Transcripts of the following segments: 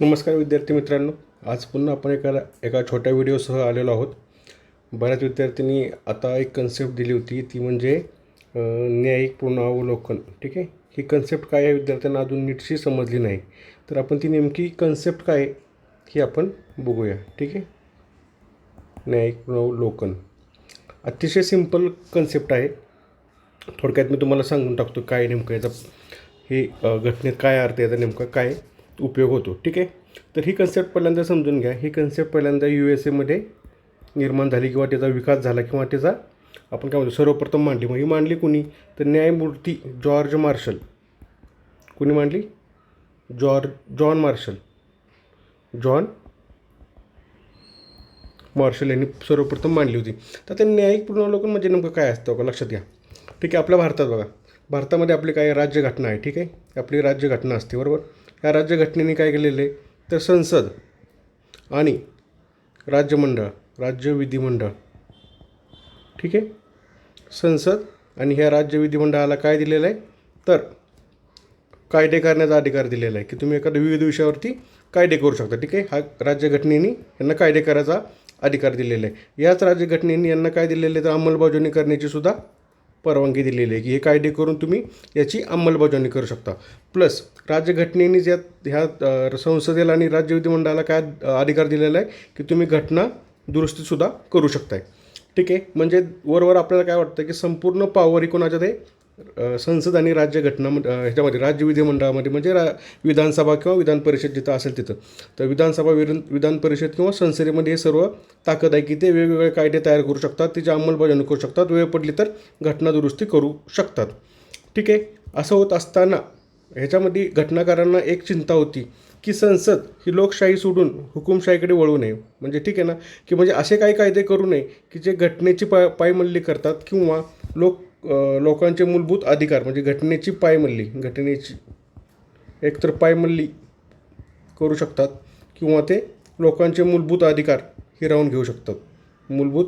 नमस्कार विद्यार्थी मित्रांनो. आज पुन्हा आपण एका एका छोट्या व्हिडिओसह आलेलो आहोत. बऱ्याच विद्यार्थ्यांनी आता एक कन्सेप्ट दिली होती. ती म्हणजे न्यायिक पुनरावलोकन ठीक आहे? ही कन्सेप्ट काय आहे? विद्यार्थ्यांना अजून नीटशी समजली नाही. तर आपण ती नेमकी कन्सेप्ट काय ही आपण बघूया. ठीक आहे? न्यायिक पुनरावलोकन अतिशय सिंपल कन्सेप्ट आहे. थोडक्यात मी तुम्हाला सांगून टाकतो काय नेमकं याचा हे घटनेत काय अर्थ याचा नेमका काय उपयोग होतो. ठीक आहे? तर ही कन्सेप्ट पहिल्यांदा समजून घ्या. ही कन्सेप्ट पहिल्यांदा यू एस एमध्ये निर्माण झाली किंवा त्याचा विकास झाला किंवा त्याचा आपण काय म्हणतो सर्वप्रथम मांडली. मग ही मांडली कुणी? तर न्यायमूर्ती जॉर्ज मार्शल. कुणी मांडली? George John Marshall. John Marshall यांनी सर्वप्रथम मांडली होती. तर ते न्यायिक पुनर्वलोकन म्हणजे नेमकं काय असतं का लक्षात घ्या. ठीक आहे? आपल्या भारतात बघा. भारतामध्ये आपली काय राज्यघटना आहे ठीक आहे? आपली राज्यघटना असते बरोबर? या राज्यघटनेने काय केलेलं आहे? तर संसद आणि राज्यमंडळ राज्य विधिमंडळ. ठीक आहे? संसद आणि ह्या राज्य विधिमंडळाला काय दिलेलं आहे? तर कायदे करण्याचा अधिकार दिलेला आहे की तुम्ही एखाद्या विविध विषयावरती कायदे करू शकता. ठीक आहे? हा राज्यघटनेने यांना कायदे करायचा अधिकार दिलेला आहे. याच राज्यघटनेने यांना काय दिलेलं आहे? तर अंमलबजावणी करण्याची सुद्धा परवानगी दिलेली आहे की हे कायदे करून तुम्ही याची अंमलबजावणी करू शकता. प्लस राज्यघटनेने ज्या ह्या संसदेला आणि राज्य विधिमंडळाला काय अधिकार दिलेला आहे की तुम्ही घटना दुरुस्तीसुद्धा करू शकताय. ठीक आहे? म्हणजे वरवर आपल्याला काय वाटतं की संपूर्ण पॉवर ही कोणाच्यात ते संसद आणि राज्य घटना ह्याच्यामध्ये राज्य विधिमंडळामध्ये म्हणजे रा विधानसभा किंवा विधान परिषद जिथं असेल तिथं. तर विधानसभा विधान विधान परिषद किंवा संसदेमध्ये हे सर्व ताकद आहे की ते वेगवेगळे कायदे तयार करू शकतात त्याची अंमलबजावणी करू शकतात वेळ पडली तर घटना दुरुस्ती करू शकतात. ठीक आहे? असं होत असताना ह्याच्यामध्ये घटनाकारांना एक चिंता होती की संसद ही लोकशाही सोडून हुकुमशाहीकडे वळू नये. म्हणजे ठीक आहे ना? की म्हणजे असे काही कायदे करू नये की जे घटनेची पाय पायमल्ली करतात किंवा लोक लोकांचे मूलभूत अधिकार म्हणजे घटनेची पायमल्ली घटनेची एकतर पायमल्ली करू शकतात किंवा ते लोकांचे मूलभूत अधिकार हिरावून घेऊ शकतात. मूलभूत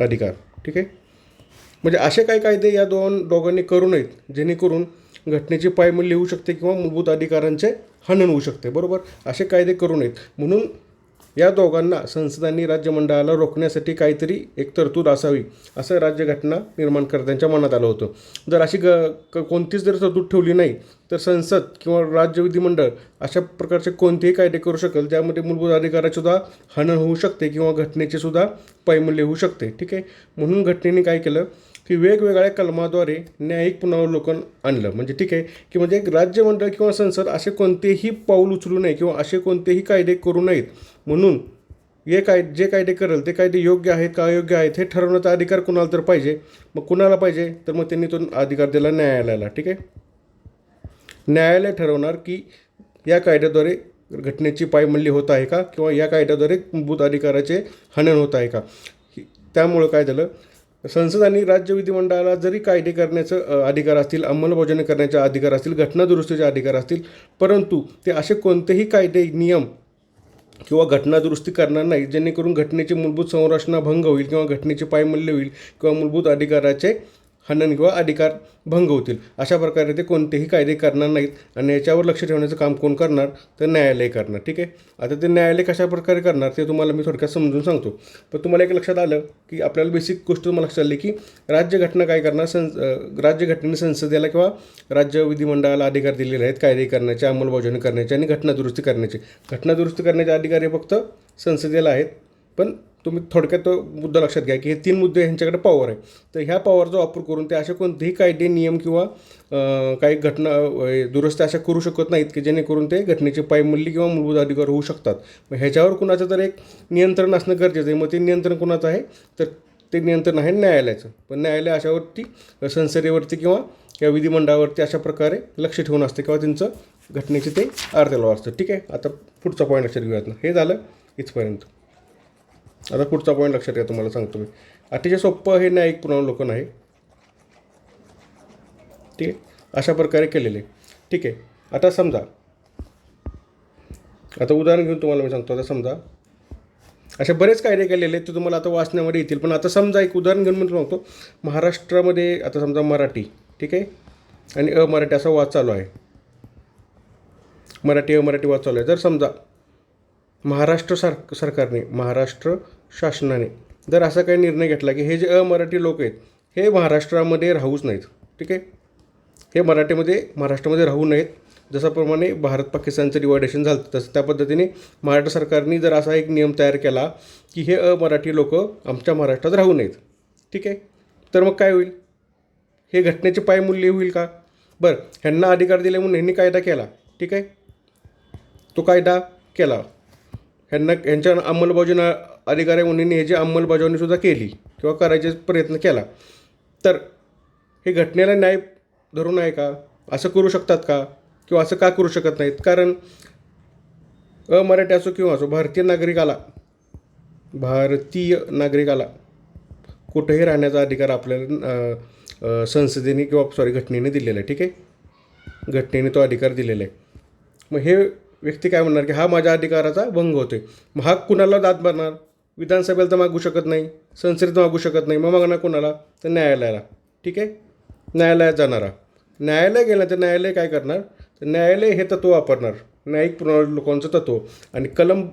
अधिकार ठीक आहे? म्हणजे असे काही कायदे या दोन दोघांनी करू नयेत जेणेकरून घटनेची पायमल्ली होऊ शकते किंवा मूलभूत अधिकारांचे हनन होऊ शकते बरोबर? असे कायदे करू नयेत. म्हणून या दोघांना संसदांनी राज्यमंडळाला रोखण्यासाठी काहीतरी एक तरतूद असावी असं राज्यघटना निर्माणकर्त्यांच्या मनात आलं होतं. जर अशी ग क- कोणतीच जर तरतूद ठेवली नाही तर संसद किंवा राज्य विधिमंडळ अशा प्रकारचे कोणतेही कायदे करू शकेल ज्यामध्ये मूलभूत अधिकारासुद्धा हनन होऊ शकते किंवा घटनेचेसुद्धा पैमूल्य होऊ शकते. ठीक आहे? म्हणून घटनेने काय केलं? की वेगवेगळ्या कलमाद्वारे न्यायिक पुनरावलोकन आणलं. म्हणजे ठीक आहे? की म्हणजे राज्यमंडळ किंवा संसद असे कोणतेही पाऊल उचलू नये किंवा असे कोणतेही कायदे करू नयेत म्हणून हे काय जे कायदे करेल ते कायदे योग्य आहेत का अयोग्य आहेत हे ठरवण्याचा अधिकार कुणाला तर पाहिजे. मग कुणाला पाहिजे? तर मग त्यांनी तो अधिकार दिला न्यायालयाला ठीक आहे? न्यायालय ठरवणार की या कायद्याद्वारे घटनेची पायमल्ली होत आहे का किंवा या कायद्याद्वारे मूलभूत अधिकाराचे हनन होत आहे का? त्यामुळं काय झालं? संसद आणि राज्य विधिमंडळाला जरी कायदे करण्याचं अधिकार असतील अंमलबजावणी करण्याचे अधिकार असतील घटना दुरुस्तीचे अधिकार असतील परंतु ते असे कोणतेही कायदे नियम किंवा घटना दुरुस्ती करणार नाही जेणेकरून घटनेची मूलभूत संरचना भंग होईल किंवा घटनेचे पायमल्य होईल किंवा मूलभूत अधिकाराचे हनन किंवा अधिकार भंग होतील अशा प्रकारे ते कोणतेही कायदे करणार नाहीत आणि याच्यावर लक्ष ठेवण्याचं काम कोण करणार? तर न्यायालय करणार ठीक आहे? आता ते न्यायालय कशा प्रकारे करणार ते तुम्हाला मी थोडक्यात समजून सांगतो. पण तुम्हाला एक लक्षात आलं की आपल्याला बेसिक गोष्ट तुम्हाला लक्षात आली की राज्यघटना काय करणार? सं राज्यघटनेने संसदेला किंवा राज्य विधिमंडळाला अधिकार दिलेले आहेत कायदे करण्याचे अंमलबजावणी करण्याचे आणि घटना दुरुस्ती करण्याचे. घटना दुरुस्ती करण्याचे अधिकार हे फक्त संसदेला आहेत. पण तुम्ही थोडक्यात तो मुद्दा लक्षात घ्या की हे तीन मुद्दे ह्यांच्याकडे पॉवर आहे. तर ह्या पॉवरचा वापर करून ते असे कोणतेही कायदे नियम किंवा काही घटना दुरुस्त दुरुस्त्या अशा करू शकत नाहीत की जेणेकरून ते घटनेची पायमल्ली किंवा मूलभूत अधिकार होऊ शकतात. मग ह्याच्यावर कुणाचं तर एक नियंत्रण असणं गरजेचं आहे. मग ते नियंत्रण कुणाचं आहे? तर ते नियंत्रण आहे न्यायालयाचं. पण न्यायालय अशावरती संसदेवरती किंवा या विधिमंडळावरती अशा प्रकारे लक्ष ठेवून असते किंवा त्यांचं घटनेचे ते अर्ध्याला असतं ठीक आहे? आता पुढचा पॉईंट लक्षात घेऊयात ना. हे झालं इथपर्यंत. आता पुढचा पॉईंट लक्षात घ्या तुम्हाला सांगतो मी. अतिशय सोपं हे न्यायिक लोक आहे ठीक आहे? अशा प्रकारे केलेले. ठीक आहे? आता समजा. आता उदाहरण घेऊन तुम्हाला मी सांगतो. आता समजा. असे बरेच कायदे केलेले ते तुम्हाला आता वाचण्यामध्ये येतील. पण आता समजा एक उदाहरण घेऊन मी सांगतो. महाराष्ट्रामध्ये आता समजा मराठी. ठीक आहे? आणि अमराठी असा वाद चालू आहे. मराठी अमराठी वाद चालू आहे. जर समजा महाराष्ट्र सर सरकारने महाराष्ट्र शासनाने जर असा काही निर्णय घेतला की हे जे अमराठी लोक आहेत हे महाराष्ट्रामध्ये राहूच नाहीत ठीक आहे? हे मराठीमध्ये महाराष्ट्रामध्ये राहू नयेत. जसाप्रमाणे भारत पाकिस्तानचं डिवायडेशन झालं तसं त्या पद्धतीने महाराष्ट्र सरकारने जर असा एक नियम तयार केला की हे अमराठी लोक आमच्या महाराष्ट्रात राहू नयेत ठीक आहे? तर मग काय होईल? हे घटनेचे पायमूल्य होईल का? बरं ह्यांना अधिकार दिले म्हणून ह्यांनी कायदा केला ठीक आहे? तो कायदा केला. ह्यांना ह्यांच्या अंमलबजावणी अधिकारी म्हणून ह्याची अंमलबजावणीसुद्धा केली किंवा करायचे प्रयत्न केला तर हे घटनेला न्याय धरून आहे का? असं करू शकतात का? किंवा असं का करू शकत नाहीत? कारण अमराठी असो किंवा असो भारतीय नागरिकाला भारतीय नागरिकाला कुठेही राहण्याचा अधिकार आपल्याला संसदेने किंवा सॉरी घटनेने दिलेला आहे ठीक आहे? घटनेने तो अधिकार दिलेला आहे. मग हे व्यक्ती काय म्हणणार की हा माझ्या अधिकाराचा भंग होतोय. मग हा कुणाला दाद मारणार विधानसभेला तर मागू शकत नाही. संसदेत मागू शकत नाही. मग मागणार कोणाला? तर न्यायालयाला. ठीक आहे? न्यायालयात जाणारा. न्यायालय गेलं तर न्यायालय काय करणार? तर न्यायालय हे तत्त्व वापरणार. न्यायिक पुनर्लोकांचं लोकांचं तत्त्व आणि कलम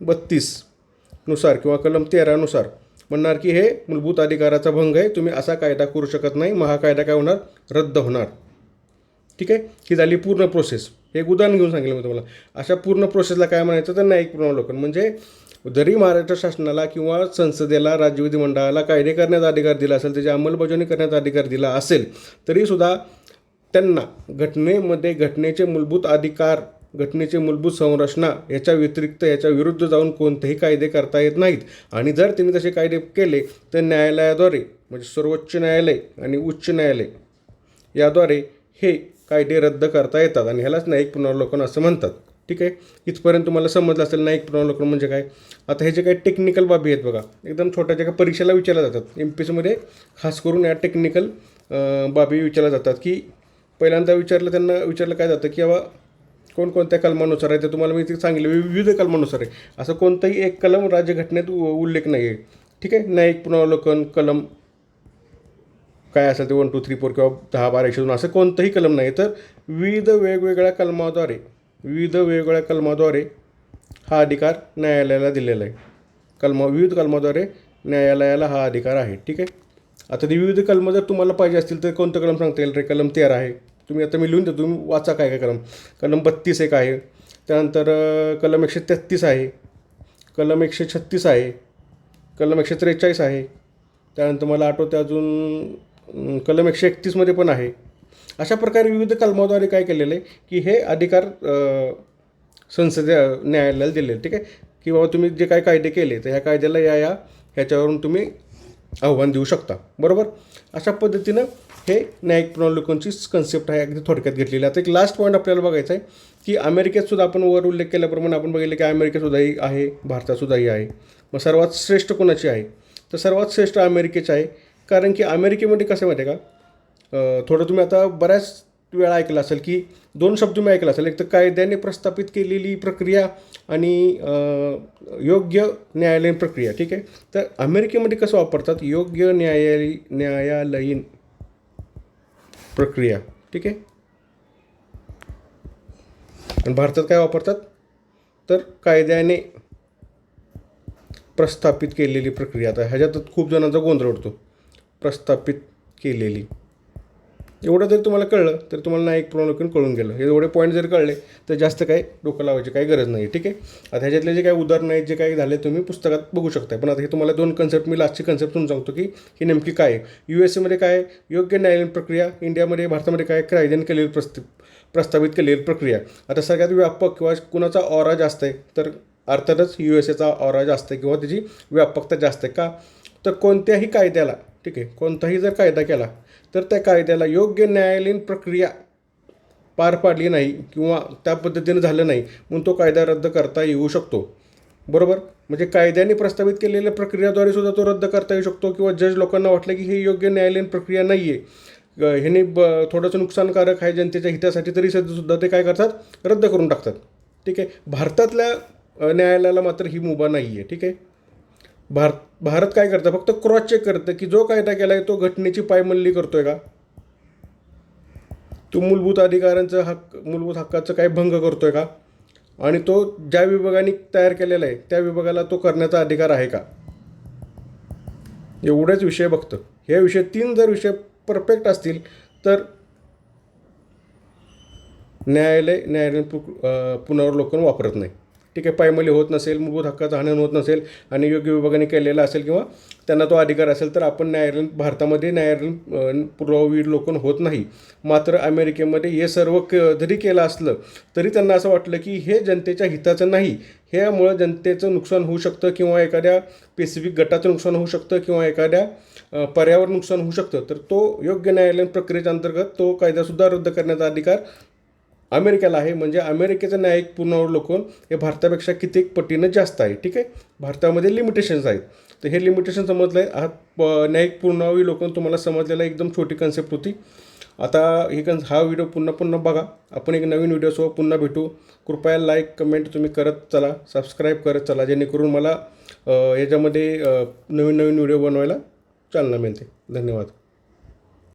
बत्तीसनुसार किंवा कलम तेरानुसार म्हणणार की हे मूलभूत अधिकाराचा भंग आहे. तुम्ही असा कायदा करू शकत नाही. मग हा कायदा काय होणार? रद्द होणार. ठीक आहे? ही झाली पूर्ण प्रोसेस हे एक उदाहरण घेऊन सांगितलं मी तुम्हाला. अशा पूर्ण प्रोसेसला काय म्हणायचं तर न्यायिक पुनर्वलोकन. म्हणजे जरी महाराष्ट्र शासनाला किंवा संसदेला राज्य विधिमंडळाला कायदे करण्याचा अधिकार दिला असेल त्याची अंमलबजावणी करण्याचा अधिकार दिला असेल तरीसुद्धा त्यांना घटनेमध्ये घटनेचे मूलभूत अधिकार घटनेची मूलभूत संरचना याच्या व्यतिरिक्त याच्या विरुद्ध जाऊन कोणतेही कायदे करता येत नाहीत. आणि जर त्यांनी तसे कायदे केले तर न्यायालयाद्वारे म्हणजे सर्वोच्च न्यायालय आणि उच्च न्यायालय याद्वारे हे कायदे रद्द करता येतात आणि ह्यालाच न्यायिक पुनर्वलोकन असं म्हणतात. ठीक आहे? इथपर्यंत तुम्हाला समजलं असेल न्यायिक पुनर्वलोकन म्हणजे काय? आता हे जे काही टेक्निकल बाबी आहेत बघा एकदम छोट्या ज्या काही परीक्षेला विचारल्या जातात एम पी सीमध्ये खास करून या टेक्निकल बाबी विचारल्या जातात की पहिल्यांदा विचारलं त्यांना विचारलं काय जातं की बाबा कोणकोणत्या कलमानुसार आहे? ते तुम्हाला मी ते सांगितलं विविध कलमानुसार आहे. असं कोणतंही एक कलम राज्यघटनेत उ- उल्लेख नाही आहे ठीक आहे? न्यायिक पुनर्वलोकन कलम काय असेल ते वन टू थ्री फोर किंवा दहा बारा एकशे दोन असं कोणतंही कलम नाही. तर विविध वेगवेगळ्या कलमाद्वारे विविध वेगवेगळ्या कलमाद्वारे हा अधिकार न्यायालयाला दिलेला आहे. कलमा विविध कलमाद्वारे न्यायालयाला हा अधिकार आहे. ठीक आहे? आता ते विविध कलम जर तुम्हाला पाहिजे असतील तर कोणतं कलम सांगता येईल रे? कलम तेरा आहे. तुम्ही आता मी लिहून देतो. तुम्ही वाचा काय काय कलम. कलम बत्तीस एक आहे. त्यानंतर कलम एकशे तेहत्तीस आहे. कलम एकशे छत्तीस आहे. कलम एकशे त्रेचाळीस आहे. त्यानंतर मला आठवते अजून कलम एकशे एकतीसमध्ये पण आहे. अशा प्रकारे विविध कलमाद्वारे काय केलेलं आहे की हे अधिकार संसदे न्यायालयाला दिले ठीक आहे? की बाबा तुम्ही जे काय कायदे केले तर ह्या कायद्याला या या ह्याच्यावरून तुम्ही आव्हान देऊ शकता. बरोबर? अशा पद्धतीनं हे न्यायिक पुनर्वलोकनचीच कन्सेप्ट आहे. अगदी थोडक्यात घेतलेली आता एक लास्ट पॉईंट आपल्याला बघायचा आहे की अमेरिकेतसुद्धा आपण वर उल्लेख केल्याप्रमाणे आपण बघितलं की अमेरिकेतसुद्धाही आहे भारतातसुद्धाही आहे. मग सर्वात श्रेष्ठ कोणाची आहे? तर सर्वात श्रेष्ठ अमेरिकेचं आहे कारण की अमेरिकेमध्ये कसं आहे माहिती आहे का? थोडं तुम्ही आता बऱ्याच वेळा ऐकलं असेल की दोन शब्द तुम्ही ऐकला असेल. एक तर कायद्याने प्रस्थापित केलेली प्रक्रिया आणि योग्य न्यायालयीन प्रक्रिया ठीक आहे? तर अमेरिकेमध्ये कसं वापरतात? योग्य न्यायालय न्यायालयीन प्रक्रिया ठीक आहे? आणि भारतात काय वापरतात? तर कायद्याने प्रस्थापित केलेली प्रक्रिया. आता ह्याच्यात खूप जणांचा गोंधळ उडतो. प्रस्थापित केलेली. एवढं जर तुम्हाला कळलं तर तुम्हाला नाईक प्रोलोकन कळून गेलं. हे एवढे पॉईंट जर कळले तर जास्त काही डोकं लावायची काही गरज नाही ठीक आहे? आता ह्याच्यातले जे काही उदाहरणं आहेत जे काही झाले तुम्ही पुस्तकात बघू शकता पण आता हे तुम्हाला दोन कन्सेप्ट मी लास्टची कन्सेप्ट तुम्ही सांगतो की ही नेमकी काय आहे? यू एस एमध्ये काय योग्य न्यायालयीन प्रक्रिया इंडियामध्ये भारतामध्ये काय कायद्याने केलेली प्रस्थ प्रस्तावित केलेली प्रक्रिया. आता सगळ्यात व्यापक किंवा कुणाचा ऑरा जास्त आहे तर अर्थातच यू एस एचा ऑरा जास्त आहे किंवा त्याची व्यापकता जास्त आहे का? तर कोणत्याही कायद्याला ठीक आहे. कोणताही जर कायदा केला तर त्या कायद्याला योग्य न्यायालयीन प्रक्रिया पार पाडली नाही किंवा त्या पद्धतीनं झालं नाही म्हणून तो कायदा रद्द करता येऊ शकतो. बरोबर? म्हणजे कायद्याने प्रस्तावित केलेल्या प्रक्रियाद्वारे सुद्धा तो रद्द करता येऊ शकतो किंवा जज लोकांना वाटलं की ही योग्य न्यायालयीन प्रक्रिया नाही आहे ह्याने ब थोडंसं नुकसानकारक आहे जनतेच्या हितासाठी तरी सुद्धा ते काय करतात? रद्द करून टाकतात. ठीक आहे? भारतातल्या न्यायालयाला मात्र ही मुभा नाही आहे ठीक आहे? भारत भारत काय करतं? फक्त क्रॉस चेक करतं की जो कायदा केला आहे तो घटनेची पायमल्ली करतो आहे का? तो मूलभूत अधिकारांचं हक्क मूलभूत हक्काचं काही भंग करतो आहे का? आणि तो ज्या विभागाने तयार केलेला आहे त्या विभागाला तो करण्याचा अधिकार आहे का? एवढेच विषय बघतं. हे विषय तीन जर विषय परफेक्ट असतील तर न्यायालय न्यायालयीन पु पुनर्वलोकन पुनरावलोकन वापरत नाही. ठीक आहे पायमली होत नसेल मूलभूत हक्काचं हनन होत नसेल आणि योग्य विभागाने केलेला असेल किंवा त्यांना तो अधिकार असेल तर आपण न्यायालयीन भारतामध्ये न्यायालयीन अं, लोकन होत नाही. मात्र अमेरिकेमध्ये हे सर्व क जरी केलं असलं तरी त्यांना असं वाटलं की हे जनतेच्या हिताचं नाही. ह्यामुळं जनतेचं नुकसान होऊ शकतं किंवा एखाद्या स्पेसिफिक गटाचं नुकसान होऊ शकतं किंवा एखाद्या पर्यावरण नुकसान होऊ शकतं. तर तो योग्य न्यायालयीन प्रक्रियेच्या अंतर्गत तो कायदासुद्धा रद्द करण्याचा अधिकार अमेरिकेला आहे. म्हणजे अमेरिकेचं न्यायिक पुनर्वलोकन हे भारतापेक्षा कित्येक पटीनं जास्त आहे ठीक आहे? भारतामध्ये लिमिटेशन्स आहेत. तर हे लिमिटेशन समजलं आहे हा प- न्यायिक पुनरावलोकन तुम्हाला समजलेला एकदम छोटी कन्सेप्ट होती. आता ही कन्स हा व्हिडिओ पुन्हा पुन्हा बघा. आपण एक नवीन व्हिडिओसोबत पुन्हा भेटू. कृपया लाईक कमेंट तुम्ही करत चला. सबस्क्राईब करत चला. जेणेकरून मला याच्यामध्ये नवीन नवीन व्हिडिओ बनवायला चालना मिळते. धन्यवाद.